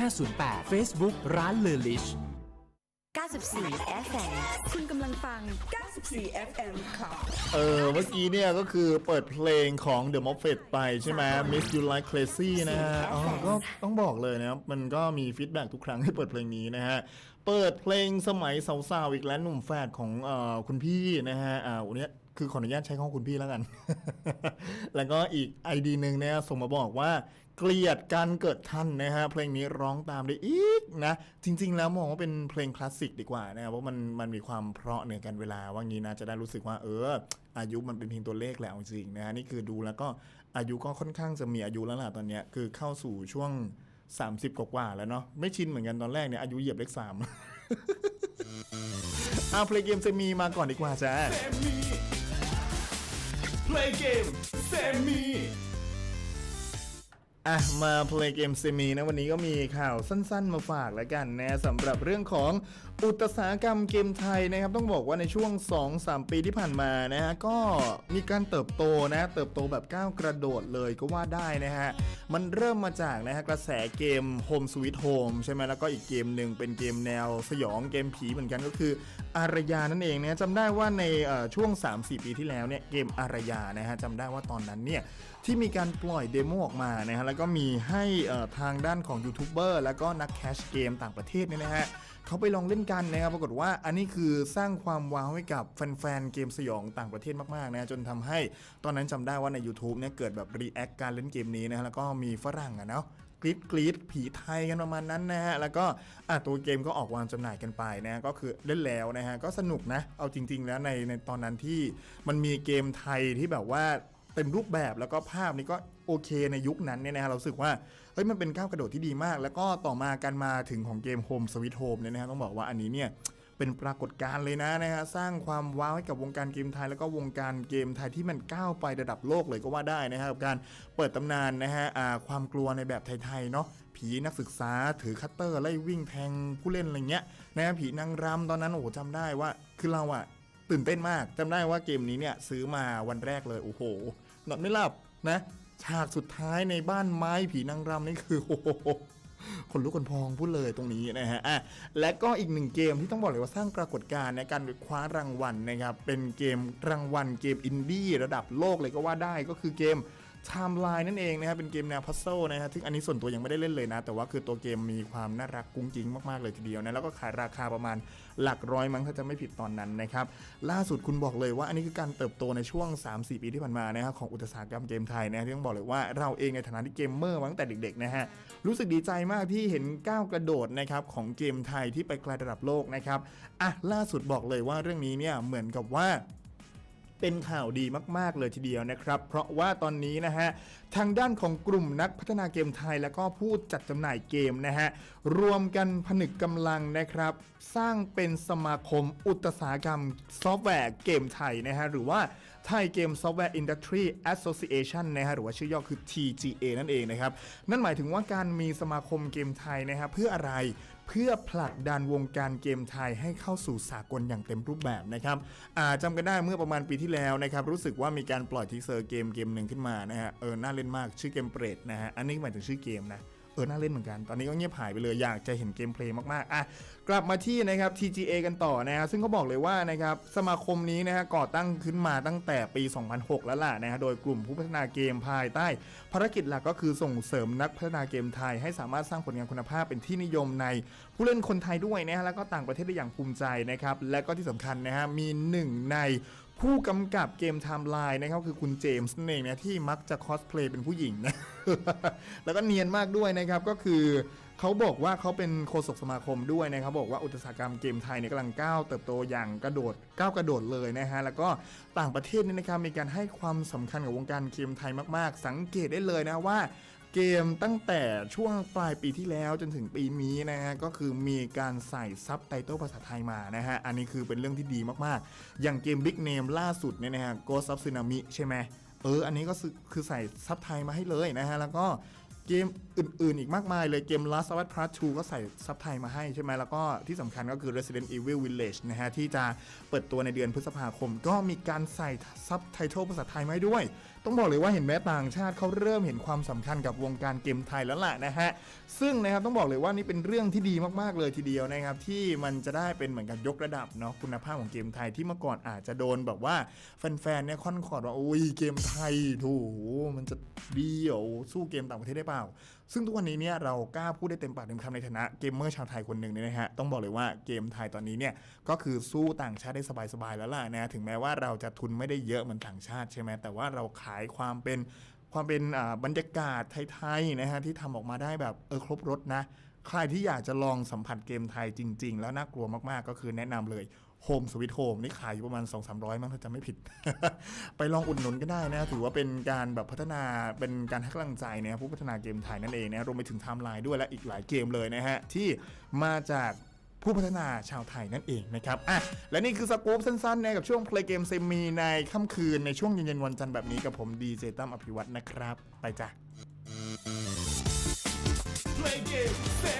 508 Facebook ร้านเลอลิช94 FM คุณกำลังฟัง 94 FM ค่ะเออเมื่อกี้เนี่ยก็คือเปิดเพลงของ The Muppet ไปใช่ไหม Miss You Like Crazy นะฮะอ๋อก็ต้องบอกเลยนะครับ มันก็มีฟีดแบ็กทุกครั้งที่เปิดเพลงนี้นะฮะ เปิดเพลงสมัยสาวๆอีกแล้วหนุ่มแฝดของเอ่อคุณพี่นะฮะอ่าวันนี้คือขออนุญาตใช้ข้องคุณพี่แล้วกัน แล้วก็อีกไอดีหนึ่งเนี่ยส่งมาบอกว่า เกลียดการเกิดทันนะฮะเพลงนี้ร้องตามได้อีกนะ จริง ๆ แล้วมองว่าเป็นเพลงคลาสสิกดีกว่านะครับเพราะมันมันมีความเพราะเหนือกันเวลาว่างี้นะจะได้รู้สึกว่าเออ อายุมันเป็นเพียงตัวเลขแหละจริงนะฮะนี่คือดูแล้วก็อายุก็ค่อนข้างจะมีอายุแล้วล่ะตอนเนี้ยคือเข้าสู่ช่วง 30 กว่าๆแล้วเนาะไม่ชินเหมือนกันตอนแรกเนี่ยอายุเหยียบเลขสามเอาเพลงเกมเซมีมาก่อนดีกว่าจ้า Play game Semi อะมาเพลงเกมเซมีนะวันนี้ก็มีข่าวสั้นๆมาฝากแล้วกันนะสำหรับเรื่องของอุตสาหกรรมเกมไทยนะครับต้องบอกว่าในช่วง 2-3 ปีที่ผ่านมานะฮะก็มีการเติบโตนะเติบโตแบบก้าวกระโดดเลยก็ว่าได้นะฮะมันเริ่มมาจากนะฮะกระแสเกม Home Sweet Home ใช่ไหมแล้วก็อีกเกมหนึ่งเป็นเกมแนวสยองเกมผีเหมือนกันก็คืออารยานั่นเองนะจำได้ว่าในช่วง 3-4 ปีที่แล้วเนี่ยเกมอารยานะฮะจำได้ว่าตอนนั้นเนี่ยที่มีการปล่อยเดโมออกมานะฮะแล้วก็มีให้ทางด้านของยูทูบเบอร์แล้วก็นักแคชเกมต่างประเทศเนี่ยนะฮะเขาไปลองเล่นกันนะครับปรากฏว่าอันนี้คือสร้างความว้าวให้กับแฟนๆเกมสยองต่างประเทศมากๆนะจนทำให้ตอนนั้นจำได้ว่าใน YouTube เนี่ยเกิดแบบรีแอคการเล่นเกมนี้นะแล้วก็มีฝรั่งอะเนาะกรีดกรีดผีไทยกันประมาณนั้นนะฮะ แล้วก็อะตัวเกมก็ออกวางจำหน่ายกันไปนะฮะก็คือเล่นแล้วนะฮะ ก็สนุกนะ เอาจริง ๆ แล้วในในตอนนั้นที่มันมีเกมไทยที่แบบว่า เต็มรูปแบบแล้วก็ภาพนี้ก็โอเคในยุคนั้นเนี่ยนะฮะเราสึกว่าเฮ้ยมันเป็นก้าวกระโดดที่ดีมาก แล้วก็ต่อมากันมาถึงของเกม Home Sweet Home เนี่ยนะฮะต้องบอกว่าอันนี้เนี่ยเป็นปรากฏการณ์เลยนะนะฮะสร้างความว้าวให้กับวงการเกมไทย แล้วก็วงการเกมไทยที่มันก้าวไประดับโลกเลยก็ว่าได้นะฮะกับการเปิดตำนานนะฮะความกลัวในแบบไทยๆเนาะผีนักศึกษาถือคัตเตอร์ไล่วิ่งแทงผู้เล่นอะไรเงี้ยนะฮะผีนางรำตอนนั้นโอ้โหจำได้ว่าคือเราอะตื่นเต้นมากจำได้ว่าเกมนี้เนี่ยซื้อมาวันแรกเลยโอ้โห นอนไม่หลับนะ ฉากสุดท้ายในบ้านไม้ผีนางรำนี่คือโอ้โหคนลุกคนพองพูดเลยตรงนี้นะฮะอะและก็อีกหนึ่งเกมที่ต้องบอกเลยว่าสร้างปรากฏการณ์ในการคว้ารางวัลนะครับ เป็นเกมรางวัลเกมอินดี้ระดับโลกเลยก็ว่าได้ก็คือเกม Timeline นั่นเองนะครับเป็นเกมแนวพัซเซิลนะฮะซึ่อันนี้ส่วนตัวยังไม่ได้เล่นเลยนะ แต่ว่าคือตัวเกมมีความน่ารักกุ้งกิ้งมากๆเลยทีเดียวนะแล้วก็ขายราคาประมาณหลักร้อยมั้งถ้าจะไม่ผิดตอนนั้นนะครับล่าสุดคุณบอกเลยว่าอันนี้คือการเติบโตในช่วง 3-4 ปีที่ผ่านมานะครับของอุตสาหกรรมเกมไทยนะที่ต้องบอกเลยว่าเราเองในฐานะที่เกมเมอร์มาตั้งแต่เด็กๆนะฮะรู้สึกดีใจมากที่เห็นก้าวกระโดดนะครับของเกมไทยที่ไปไกลระดับโลกนะครับอะล่าสุดบอกเลยว่าเรื่องนี้เนี่ยเหมือนกับว่า เป็นข่าวดีมาก ๆ เลยทีเดียวนะครับ เพราะว่าตอนนี้นะฮะ ทางด้านของกลุ่มนักพัฒนาเกมไทย แล้วก็ผู้จัดจำหน่ายเกมนะฮะ รวมกันผนึกกำลังนะครับ สร้างเป็นสมาคมอุตสาหกรรมซอฟต์แวร์เกมไทยนะฮะ หรือว่าไทยเกมซอฟต์แวร์อินดัสทรีแอสโซเอชันนะฮะ หรือว่าชื่อย่อคือ TGA นั่นเองนะครับ นั่นหมายถึงว่าการมีสมาคมเกมไทยนะฮะเพื่ออะไร เพื่อผลักดันวงการเกมไทยให้เข้าสู่สากลอย่างเต็มรูปแบบนะครับอาจำกันได้เมื่อประมาณปีที่แล้วนะครับรู้สึกว่ามีการปล่อยทีเซอร์เกมเกมหนึ่งขึ้นมานะฮะเออน่าเล่นมากชื่อเกมเปรตนะฮะอันนี้หมายถึงชื่อเกมนะ เออน่าเล่นเหมือนกัน ตอนนี้ก็เงียบหายไปเลยอยากจะเห็นเกมเพลย์มากๆอะกลับมาที่นะครับ TGA กันต่อนะฮะซึ่งเขาบอกเลยว่านะครับสมาคมนี้นะฮะก่อตั้งขึ้นมาตั้งแต่ปี 2006 แล้วล่ะนะฮะโดยกลุ่มผู้พัฒนาเกมภายใต้ ภารกิจหลักก็คือส่งเสริมนักพัฒนาเกมไทย ให้สามารถสร้างผลงานคุณภาพเป็นที่นิยมในผู้เล่นคนไทยด้วยนะฮะแล้วก็ต่างประเทศได้อย่างภูมิใจนะครับและก็ที่สำคัญนะฮะมีหนึ่งใน ผู้กำกับเกมไทม์ไลน์นะครับคือคุณเจมส์นั่นเองนะที่มักจะคอสเพลย์เป็นผู้หญิงนะ แล้วก็เนียนมากด้วยนะครับก็คือเขาบอกว่าเขาเป็นโฆษกสมาคมด้วยนะครับ บอกว่าอุตสาหกรรมเกมไทยเนี่ยกำลังก้าวเติบโตอย่างกระโดดก้าวกระโดดเลยนะฮะแล้วก็ต่างประเทศเนี่ยนะครับมีการให้ความสำคัญกับวงการเกมไทยมากๆ สังเกตได้เลยนะว่า เกมตั้งแต่ช่วงปลายปีที่แล้วจนถึงปีนี้นะฮะก็คือมีการใส่ซับไตเติลภาษาไทยมานะฮะอันนี้คือเป็นเรื่องที่ดีมากๆ อย่างเกม Big Name ล่าสุดเนี่ยนะฮะ Ghost of Tsunami ใช่ไหมเออ อันนี้ก็คือคือใส่ซับไทยมาให้เลยนะฮะ แล้วก็ เกมอื่นๆ อีกมากมายเลยเกม Last of Us Part 2 ก็ใส่ซับไทยมาให้ใช่ไหมแล้วก็ที่สำคัญก็คือ Resident Evil Village นะฮะ ที่จะเปิดตัวในเดือนพฤษภาคม ก็มีการใส่ซับไตเติลภาษาไทยมาด้วย ต้องบอกเลยว่าเห็นแม้ต่างชาติเขาเริ่มเห็นความสำคัญกับวงการเกมไทยแล้วล่ะนะฮะ ซึ่งนะครับต้องบอกเลยว่านี่เป็นเรื่องที่ดีมากๆเลยทีเดียวนะครับที่มันจะได้เป็นเหมือนกับยกระดับเนาะคุณภาพของเกมไทยที่เมื่อก่อนอาจจะโดนแบบว่าแฟนๆเนี่ยค่อนขอดว่าโอ้ยเกมไทยถูมันจะดีเหรอสู้เกมต่างประเทศได้เปล่า ซึ่งทุกวันนี้เนี่ยเรากล้าพูดได้เต็มปากเต็มคำในฐานะเกมเมอร์ชาวไทยคนหนึ่งเนี่ยนะฮะต้องบอกเลยว่าเกมไทยตอนนี้เนี่ยก็คือสู้ต่างชาติได้สบายๆแล้วล่ะนะถึงแม้ว่าเราจะทุนไม่ได้เยอะเหมือนต่างชาติใช่ไหมแต่ว่าเราขายความเป็นความเป็นบรรยากาศไทยๆนะฮะที่ทำออกมาได้แบบเออครบรถนะใครที่อยากจะลองสัมผัสเกมไทยจริง ๆ แล้วน่ากลัวมากๆก็คือแนะนำเลย Home Sweet Home นี่ขายอยู่ประมาณ 2 3 0 0 มั้งถ้าจำไม่ผิด ไปลองอุดหนุนก็ได้นะ ถือว่าเป็นการแบบพัฒนาเป็นการให้กำลังใจนะผู้พัฒนาเกมไทยนั่นเองนะรวมไปถึงไทม์ไลน์ด้วยและอีกหลายเกมเลยนะฮะ ที่มาจากผู้พัฒนาชาวไทยนั่นเองนะครับอะและนี่คือสกู๊ปสั้นๆนะกับช่วง Play Game เซมีในค่ำคืนในช่วงเย็นๆวันจันทร์แบบนี้กับผมดีเจตั้มอภิวัตนะครับ ไปจ้ะ Play game